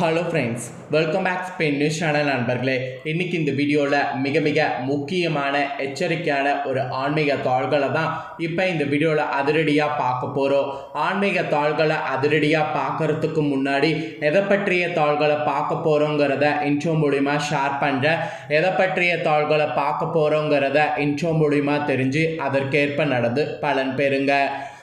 Hello friends welcome back Spain news channel நண்பர்களே. இன்றைக்கி இந்த வீடியோவில் மிக மிக முக்கியமான எச்சரிக்கையான ஒரு ஆன்மீக தாள்களை தான் இப்போ இந்த வீடியோவில் அதிரடியாக பார்க்க போகிறோம் ஆன்மீக தாள்களை அதிரடியாக பார்க்கறதுக்கு முன்னாடி எதை பற்றிய தாள்களை பார்க்க போகிறோங்கிறத இன்ட்ரோ மூலிமா ஷேர் பண்ணுறேன் எதை பற்றிய தாள்களை பார்க்க போகிறோங்கிறத இன்ட்ரோ மூலிமா தெரிஞ்சு அதற்கேற்ப நடந்து பலன் பெறுங்க.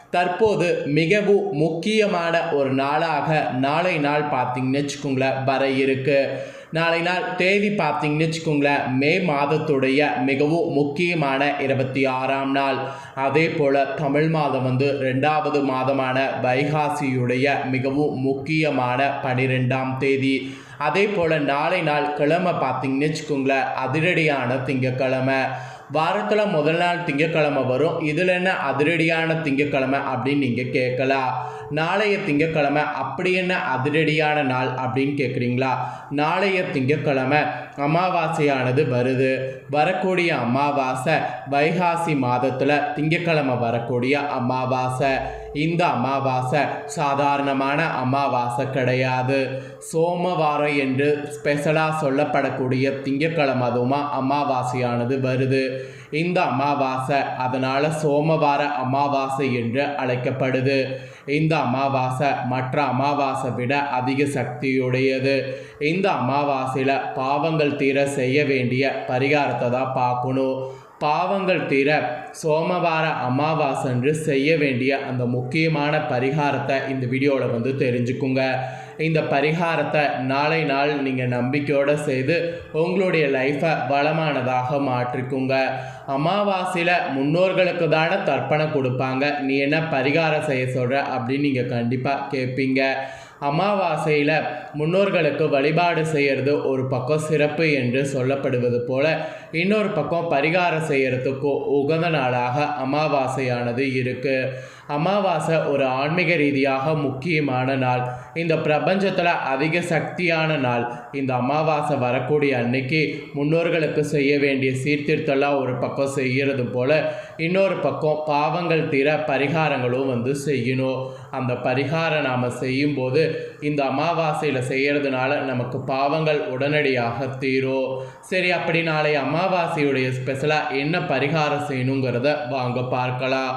தற்போது மிகவும் முக்கியமான ஒரு நாளாக நாளை நாள் பார்த்தீங்கன்னு வச்சுக்கோங்களேன் வர இருக்குது நாளை நாள் தேதி பார்த்தீங்கன்னு வச்சுக்கோங்களேன் மே மாதத்துடைய மிகவும் முக்கியமான இருபத்தி ஆறாம் நாள். அதே போல் தமிழ் மாதம் வந்து ரெண்டாவது மாதமான வைகாசியுடைய மிகவும் முக்கியமான பனிரெண்டாம் தேதி. அதே போல் நாளை நாள் கிழமை பார்த்தீங்கன்னு வச்சுக்கோங்களேன் அதிரடியான திங்கக்கிழமை வாரத்தில் முதல் நாள் திங்கக்கிழமை வரும். இதில் என்ன அதிரடியான திங்கக்கிழமை அப்படின்னு நீங்கள் கேட்கலாம் நாளைய திங்கக்கிழமை அப்படி என்ன அதிரடியான நாள் அப்படின்னு கேட்குறீங்களா நாளைய திங்கக்கிழமை அமாவாசையானது வருது. வரக்கூடிய அமாவாசை வைகாசி மாதத்தில் திங்கக்கிழமை வரக்கூடிய அமாவாசை. இந்த அமாவாசை சாதாரணமான அமாவாசை கிடையாது. சோமவாரம் என்று ஸ்பெஷலாக சொல்லப்படக்கூடிய திங்கக்கிழமை அதுவுமா அமாவாசையானது வருது. இந்த அமாவாசை அதனால் சோமவார அமாவாசை என்று அழைக்கப்படுது. இந்த அமாவாசை மற்ற அமாவாசை விட அதிக சக்தியுடையது. இந்த அமாவாசையில் பாவங்கள் தீர செய்ய வேண்டிய பரிகாரத்தை தான் பார்க்கணும். பாவங்கள் தீர சோமவார அமாவாசன்று செய்ய வேண்டிய அந்த முக்கியமான பரிகாரத்தை இந்த வீடியோவில் வந்து தெரிஞ்சுக்குங்க. இந்த பரிகாரத்தை நாளை நாள் நீங்கள் நம்பிக்கையோடு செய்து உங்களுடைய லைஃப்பை வளமானதாக மாற்றிக்குங்க. அமாவாசையில் முன்னோர்களுக்கு தானே தர்ப்பணம் கொடுப்பாங்க. நீ என்ன பரிகாரம் செய்ய சொல்கிற அப்படின்னு நீங்கள் கண்டிப்பாக கேட்பீங்க அமாவாசையில் முன்னோர்களுக்கு வழிபாடு செய்கிறது ஒரு பக்கம் சிறப்பு என்று சொல்லப்படுவது போல இன்னொரு பக்கம் பரிகாரம் செய்கிறதுக்கு உகந்த நாளாக அமாவாசையானது இருக்குது அமாவாசை ஒரு ஆன்மீக ரீதியாக முக்கியமான நாள். இந்த பிரபஞ்சத்தில் அதிக சக்தியான நாள். இந்த அமாவாசை வரக்கூடிய அன்னைக்கு முன்னோர்களுக்கு செய்ய வேண்டிய சீர்திருத்தெல்லாம் ஒரு பக்கம் செய்கிறது போல் இன்னொரு பக்கம் பாவங்கள் தீர பரிகாரங்களும் வந்து செய்யணும். அந்த பரிகாரம் நாம் செய்யும்போது இந்த அமாவாசையில் செய்கிறதுனால நமக்கு பாவங்கள் உடனடியாக தீரும். சரி அப்படி நாளை அமாவாசையுடைய ஸ்பெஷலாக என்ன பரிகாரம் செய்யணுங்கிறத வாங்க பார்க்கலாம்.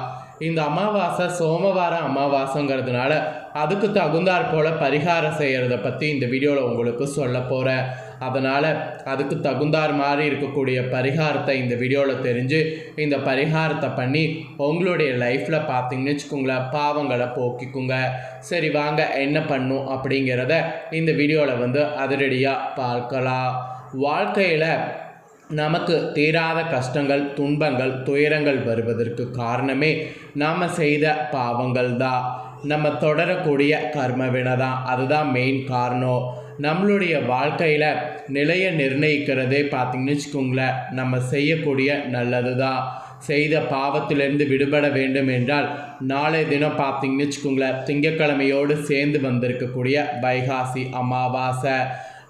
இந்த அமாவாசை சோமவார அமாவாசைங்கிறதுனால அதுக்கு தகுந்தாற் போல் பரிகாரம் செய்கிறத பற்றி இந்த வீடியோவில் உங்களுக்கு சொல்ல போகிறேன் அதனால் அதுக்கு தகுந்தார் மாதிரி இருக்கக்கூடிய பரிகாரத்தை இந்த வீடியோவில் தெரிஞ்சு இந்த பரிகாரத்தை பண்ணி உங்களுடைய லைஃப்பில் பார்த்தீங்கன்னு வச்சுக்கோங்களேன் பாவங்களை போக்கிக்குங்க. சரி வாங்க என்ன பண்ணும் அப்படிங்கிறத இந்த வீடியோவில் வந்து அதிரடியாக பார்க்கலாம். வாழ்க்கையில் நமக்கு தீராத கஷ்டங்கள் துன்பங்கள் துயரங்கள் வருவதற்கு காரணமே நாம் செய்த பாவங்கள் தான் நம்ம தொடரக்கூடிய கர்மவினை தான் அதுதான் மெயின் காரணம். நம்மளுடைய வாழ்க்கையில் நிலையை நிர்ணயிக்கிறதே பார்த்திங்கன்னு வச்சுக்கோங்களேன் நம்ம செய்யக்கூடிய நல்லது தான் செய்த பாவத்திலிருந்து விடுபட வேண்டும் என்றால் நாளை தினம் பார்த்தீங்கன்னு வச்சுக்கோங்களேன் திங்கக்கிழமையோடு சேர்ந்து வந்திருக்கக்கூடிய வைகாசி அமாவாசை.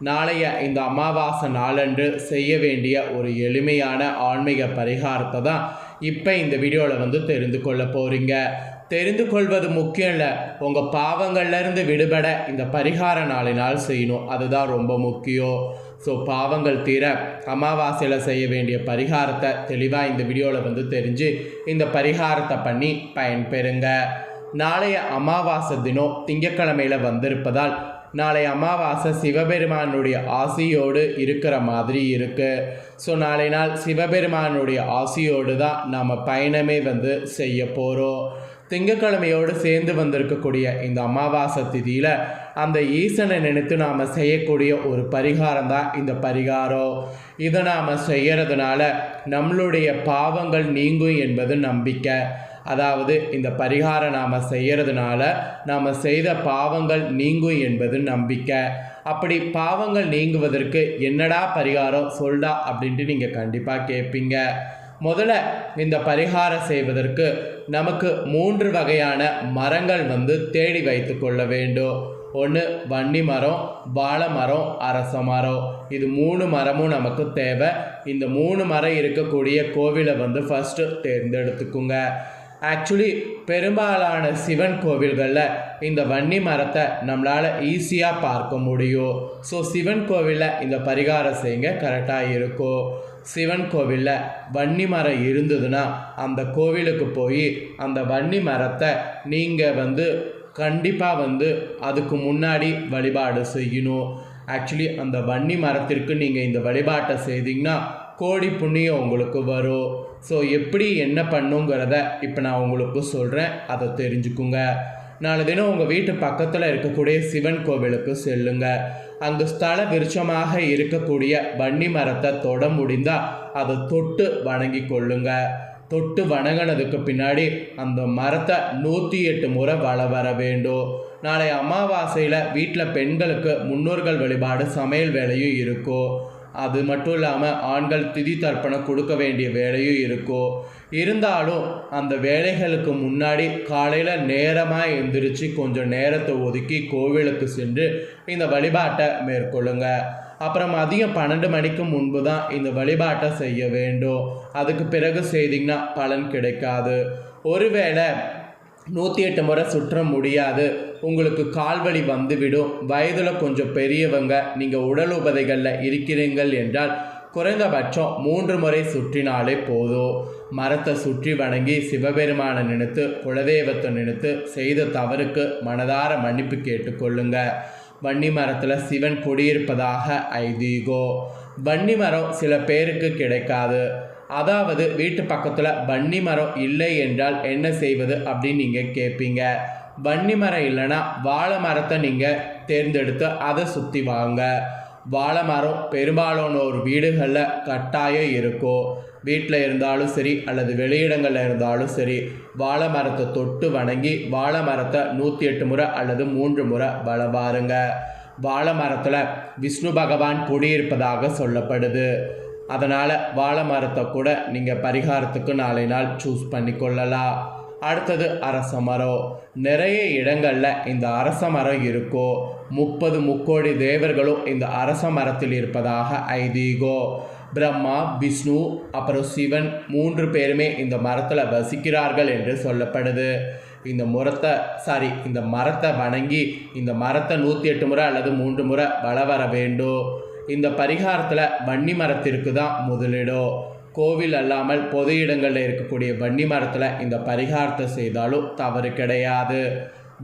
நாளைய இந்த அமாவாசை நாளன்று செய்ய வேண்டிய ஒரு எளிமையான ஆன்மீக பரிகாரத்தை தான் இப்போ இந்த வீடியோவில் வந்து தெரிந்து கொள்ள போகிறீங்க தெரிந்து கொள்வது முக்கியம் இல்லை. உங்கள் பாவங்கள்லேருந்து விடுபட இந்த பரிகார நாளினால் செய்யணும். அதுதான் ரொம்ப முக்கியம். ஸோ பாவங்கள் தீர அமாவாசையில் செய்ய வேண்டிய பரிகாரத்தை தெளிவாக இந்த வீடியோவில் வந்து தெரிஞ்சு இந்த பரிகாரத்தை பண்ணி பயன்பெறுங்க. நாளைய அமாவாசை தினம் திங்கக்கிழமையில் வந்திருப்பதால் நாளை அமாவாசை சிவபெருமானுடைய ஆசியோடு இருக்கிற மாதிரி இருக்குது ஸோ நாளை நாள் சிவபெருமானுடைய ஆசியோடு தான் நாம் பயணமே வந்து செய்ய போகிறோம் திங்கக்கிழமையோடு சேர்ந்து வந்திருக்கக்கூடிய இந்த அமாவாசை திதியில் அந்த ஈசனை நினைத்து நாம் செய்யக்கூடிய ஒரு பரிகாரம் தான் இந்த பரிகாரம். இதை நாம் செய்கிறதுனால நம்மளுடைய பாவங்கள் நீங்கும் என்பது நம்பிக்கை. அதாவது இந்த பரிகாரம் நாம் செய்கிறதுனால நாம் செய்த பாவங்கள் நீங்கும் என்பது நம்பிக்கை. அப்படி பாவங்கள் நீங்குவதற்கு என்னடா பரிகாரம் சொல்டா அப்படின்ட்டு நீங்கள் கண்டிப்பாக கேட்பீங்க முதல்ல இந்த பரிகாரம் செய்வதற்கு நமக்கு மூன்று வகையான மரங்கள் வந்து தேடி வைத்து கொள்ள வேண்டும். ஒன்று வன்னி மரம் வாழை மரம் அரச மரம். இது மூணு மரமும் நமக்கு தேவை. இந்த மூணு மரம் இருக்கக்கூடிய கோவிலை வந்து ஃபஸ்ட்டு தேர்ந்தெடுத்துக்குங்க. ஆக்சுவலி பெரும்பாலான சிவன் கோவில்களில் இந்த வன்னி மரத்தை நம்மளால் ஈஸியாக பார்க்க முடியும். ஸோ சிவன் கோவிலில் இந்த பரிகாரம் செய்யுங்க கரெக்டாக இருக்கும். சிவன் கோவிலில் வன்னி மரம் இருந்ததுன்னா அந்த கோவிலுக்கு போய் அந்த வன்னி மரத்தை நீங்கள் வந்து கண்டிப்பாக வந்து அதுக்கு முன்னாடி வழிபாடு செய்யணும். ஆக்சுவலி அந்த வன்னி மரத்திற்கு நீங்கள் இந்த வழிபாட்டை செய்தீங்கன்னா கோடி புண்ணியம் உங்களுக்கு வரும். ஸோ எப்படி என்ன பண்ணுங்கிறத இப்போ நான் உங்களுக்கு சொல்கிறேன் அதை தெரிஞ்சுக்குங்க. நாலு தினம் உங்கள் வீட்டு பக்கத்தில் இருக்கக்கூடிய சிவன் கோவிலுக்கு செல்லுங்க. அங்கு ஸ்தல விருட்சமாக இருக்கக்கூடிய வன்னி மரத்தை தொட முடிந்தால் அதை தொட்டு வணங்கி கொள்ளுங்க. தொட்டு வணங்கினதுக்கு பின்னாடி அந்த மரத்தை நூற்றி எட்டு முறை வள வர வேண்டும். நாளை அமாவாசையில் வீட்டில் பெண்களுக்கு முன்னோர்கள் வழிபாடு சமையல் வேலையும் இருக்கும். அது மட்டும் இல்லாமல் ஆண்கள் திதி தர்ப்பணம் கொடுக்க வேண்டிய வேலையும் இருக்கும் இருந்தாலும் அந்த வேலைகளுக்கு முன்னாடி காலையில் நேரமாக எந்திரிச்சு கொஞ்சம் நேரத்தை ஒதுக்கி கோவிலுக்கு சென்று இந்த வழிபாட்டை மேற்கொள்ளுங்க. அப்புறம் மதியம் பன்னெண்டு மணிக்கு முன்பு தான் இந்த வழிபாட்டை செய்ய வேண்டும். அதுக்கு பிறகு செய்தீங்கன்னா பலன் கிடைக்காது. ஒருவேளை நூற்றி எட்டு முறை சுற்ற முடியாது. உங்களுக்கு கால்வலி வந்துவிடும். வயதில் கொஞ்சம் பெரியவங்க நீங்கள் உடல் உபதைகளில் இருக்கிறீர்கள் என்றால் குறைந்தபட்சம் மூன்று முறை சுற்றினாலே போதும். மரத்தை சுற்றி வணங்கி சிவபெருமானை நினைத்து குலதெய்வத்தை நினைத்து செய்த தவறுக்கு மனதார மன்னிப்பு கேட்டுக்கொள்ளுங்க. வன்னி மரத்தில் சிவன் குடியிருப்பதாக ஐதீகோ. வன்னி மரம் சில பேருக்கு கிடைக்காது. அதாவது வீட்டு பக்கத்தில் வன்னி மரம் இல்லை என்றால் என்ன செய்வது அப்படின்னு நீங்கள் கேட்பீங்க வன்னி மரம் இல்லைன்னா வாழை மரத்தை நீங்கள் தேர்ந்தெடுத்து அதை சுற்றி வாங்க. வாழை மரம் பெரும்பாலான ஒரு வீடுகளில் கட்டாயம் இருக்கும். வீட்டில் இருந்தாலும் சரி அல்லது வெளியிடங்களில் இருந்தாலும் சரி வாழை மரத்தை தொட்டு வணங்கி வாழை மரத்தை நூற்றி எட்டு முறை அல்லது மூன்று முறை வள பாருங்க வாழை மரத்தில் விஷ்ணு பகவான் குடியிருப்பதாக சொல்லப்படுது. அதனால் வாழை மரத்தை கூட நீங்கள் பரிகாரத்துக்கு நாளை நாள் சூஸ் பண்ணி கொள்ளலாம் அடுத்தது அரச மரம். நிறைய இடங்களில் இந்த அரச மரம் இருக்கும் முப்பது முக்கோடி தேவர்களும் இந்த அரச மரத்தில் இருப்பதாக ஐதீகோ. பிரம்மா விஷ்ணு அப்புறம் சிவன் மூன்று பேருமே இந்த மரத்தில் வசிக்கிறார்கள் என்று சொல்லப்படுது. இந்த மரத்தை சாரி இந்த மரத்தை வணங்கி இந்த மரத்தை நூற்றி எட்டு முறை அல்லது மூன்று முறை வள வர வேண்டும். இந்த பரிகாரத்தில் வன்னி மரத்திற்கு தான் முதலிடும். கோவில் அல்லாமல் பொது இடங்களில் இருக்கக்கூடிய வன்னி மரத்தில் இந்த பரிகாரத்தை செய்தாலும் தவறு கிடையாது.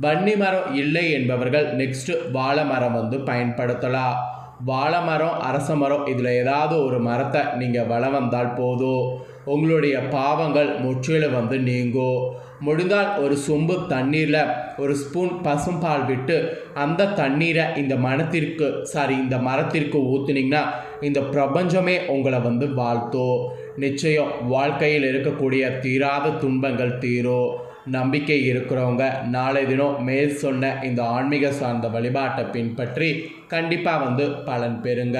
வன்னி மரம் இல்லை என்பவர்கள் நெக்ஸ்ட்டு வாழை மரம் வந்து பயன்படுத்தலாம். வாழை மரம் அரச மரம் இதில் ஏதாவது ஒரு மரத்தை நீங்கள் வள வந்தால் போதும். உங்களுடைய பாவங்கள் முற்றிலும் வந்து நீங்கும் முடிந்தால் ஒரு சொம்பு தண்ணீரில் ஒரு ஸ்பூன் பசும்பால் விட்டு அந்த தண்ணீரை இந்த மனத்திற்கு சாரி இந்த மரத்திற்கு ஊற்றுனீங்கன்னா இந்த பிரபஞ்சமே உங்களை வந்து வாழ்த்தும் நிச்சயம் வாழ்க்கையில் இருக்கக்கூடிய தீராத துன்பங்கள் தீரும் நம்பிக்கை இருக்கிறவங்க நாளை தினம் மேல் சொன்ன இந்த ஆன்மீக சார்ந்த வழிபாட்டை பின்பற்றி கண்டிப்பாக வந்து பலன் பெறுங்க.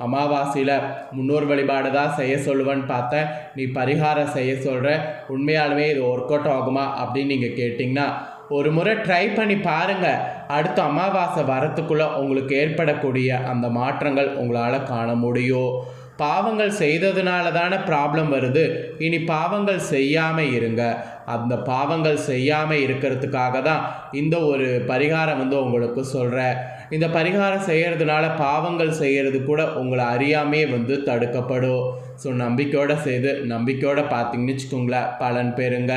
அமாவாசையில் முன்னோர் வழிபாடு தான் செய்ய சொல்லுவேன்னு பார்த்தேன் நீ பரிகாரம் செய்ய சொல்கிற உண்மையாலுமே இது ஒர்க் அவுட் ஆகுமா அப்படின்னு நீங்கள் கேட்டிங்கன்னா ஒரு முறை ட்ரை பண்ணி பாருங்கள் அடுத்த அமாவாசை வரத்துக்குள்ளே உங்களுக்கு ஏற்படக்கூடிய அந்த மாற்றங்கள் உங்களால் காண முடியும். பாவங்கள் செய்ததுனால தானே ப்ராப்ளம் வருது. இனி பாவங்கள் செய்யாமல் இருங்க. அந்த பாவங்கள் செய்யாமல் இருக்கிறதுக்காக தான் இந்த ஒரு பரிகாரம் வந்து உங்களுக்கு சொல்கிறேன் இந்த பரிகாரம் செய்கிறதுனால பாவங்கள் செய்கிறது கூட உங்களை அறியாமே வந்து தடுக்கப்படும். ஸோ நம்பிக்கையோடு செய்து நம்பிக்கையோடு பார்த்தீங்கன்னு வச்சுக்கோங்களேன் பலன் பெறுங்க.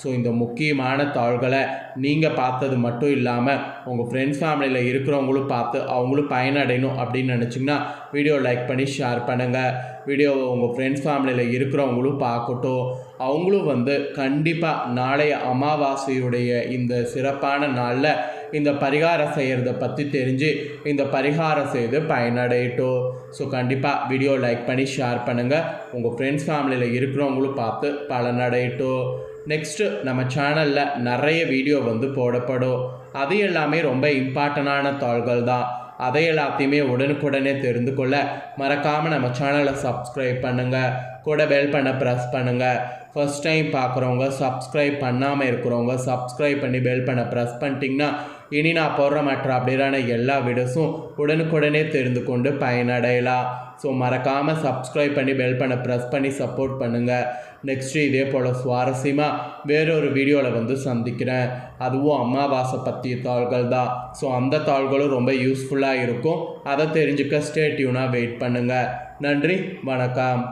ஸோ இந்த முக்கியமான தாள்களை நீங்கள் பார்த்தது மட்டும் இல்லாமல் உங்கள் ஃப்ரெண்ட்ஸ் ஃபேமிலியில் இருக்கிறவங்களும் பார்த்து அவங்களும் பயனடையணும் அப்படின்னு நினச்சிங்கன்னா வீடியோ லைக் பண்ணி ஷேர் பண்ணுங்கள் வீடியோ உங்கள் ஃப்ரெண்ட்ஸ் ஃபேமிலியில் இருக்கிறவங்களும் பார்க்கட்டும். அவங்களும் வந்து கண்டிப்பாக நாளைய அமாவாசையுடைய இந்த சிறப்பான நாளில் இந்த பரிகாரம் செய்கிறத பற்றி தெரிஞ்சு இந்த பரிகாரம் செய்து பயனடையட்டும். ஸோ கண்டிப்பாக வீடியோ லைக் பண்ணி ஷேர் பண்ணுங்கள் உங்கள் ஃப்ரெண்ட்ஸ் ஃபேமிலியில் இருக்கிறவங்களும் பார்த்து பலனடையட்டும். நெக்ஸ்ட்டு நம்ம சேனலில் நிறைய வீடியோ வந்து போடப்படும். அது எல்லாமே ரொம்ப இம்பார்ட்டண்டான தாள்கள் தான். அதை எல்லாத்தையுமே உடனுக்குடனே தெரிந்து கொள்ள மறக்காமல் நம்ம சேனலை சப்ஸ்கிரைப் பண்ணுங்கள் கூட பெல் பண்ண ப்ரெஸ் பண்ணுங்கள் ஃபஸ்ட் டைம் பார்க்குறவங்க சப்ஸ்கிரைப் பண்ணாமல் இருக்கிறவங்க சப்ஸ்கிரைப் பண்ணி பெல் பண்ண ப்ரெஸ் பண்ணிட்டிங்கன்னா இனி நான் போடுற மற்ற அப்படியான எல்லா வீடியோஸும் உடனுக்குடனே தெரிந்து கொண்டு பயனடையலாம். ஸோ மறக்காமல் சப்ஸ்கிரைப் பண்ணி பெல் பண்ண ப்ரெஸ் பண்ணி சப்போர்ட் பண்ணுங்கள் நெக்ஸ்ட்டு இதே போல் சுவாரஸ்யமாக வேறொரு வீடியோவில் வந்து சந்திக்கிறேன். அதுவும் அமாவாசை பற்றிய தாள்கள் தான். ஸோ அந்த தாள்களும் ரொம்ப யூஸ்ஃபுல்லாக இருக்கும். அதை தெரிஞ்சுக்க ஸ்டேட்யூனாக வெயிட் பண்ணுங்கள் நன்றி வணக்கம்.